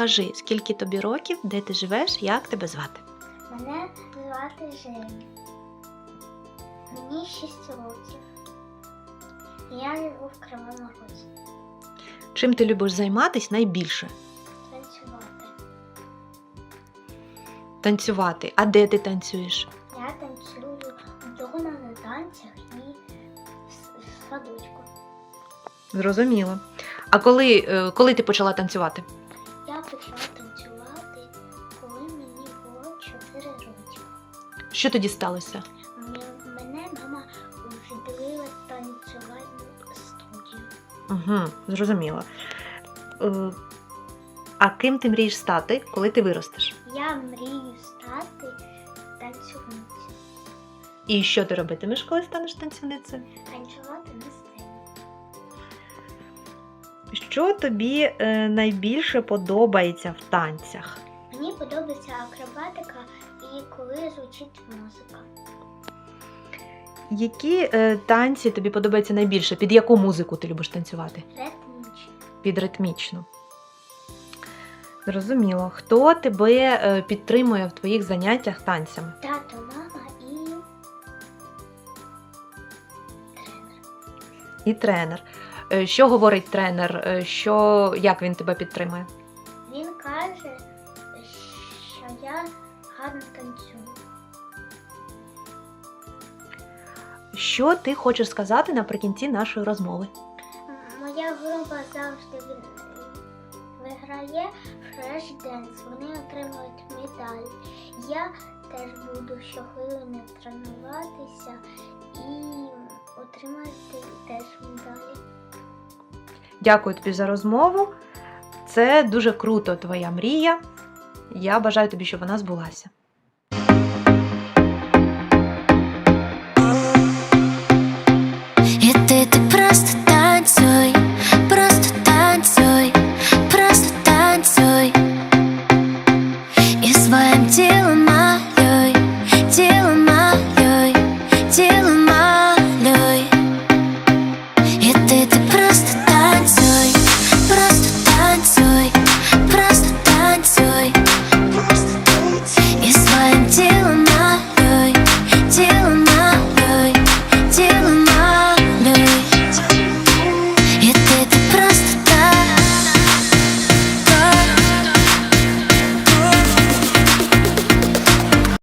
розкажи, скільки тобі років, де ти живеш, як тебе звати? Мене звати Женя. Мені 6 років. Я живу в Кривому Розі. Чим ти любиш займатися найбільше? Танцювати. Танцювати. А де ти танцюєш? Я танцюю вдома на танцях і в в садочку. Зрозуміло. А коли, е, коли ти почала танцювати? Почала танцювати, коли мені було 4 роки. Що тоді сталося? Мене мама відділила танцювальну студію. Угу, зрозуміло. Е, а ким ти мрієш стати, коли ти виростеш? Я мрію стати танцювницею. І що ти робитимеш, коли станеш танцівницею? Танцювати на сцені. Що тобі е, найбільше подобається в танцях? Мені подобається акробатика і коли звучить музика. Які е, танці тобі подобаються найбільше? Під яку музику ти любиш танцювати? Ритмічно. Під ритмічну. Зрозуміло. Хто тебе е, підтримує в твоїх заняттях танцями? Тато, мама і тренер. І тренер. Е, Що говорить тренер? Е, Що, як він тебе підтримує? Він каже, що я гарно танцюю. Що ти хочеш сказати наприкінці нашої розмови? Моя група завжди виграє Fresh Dance. Вони отримують медаль. Я теж буду щохвилини тренуватися і отримати теж медалі. Дякую тобі за розмову. Це дуже круто, твоя мрія. Я бажаю тобі, щоб вона збулася.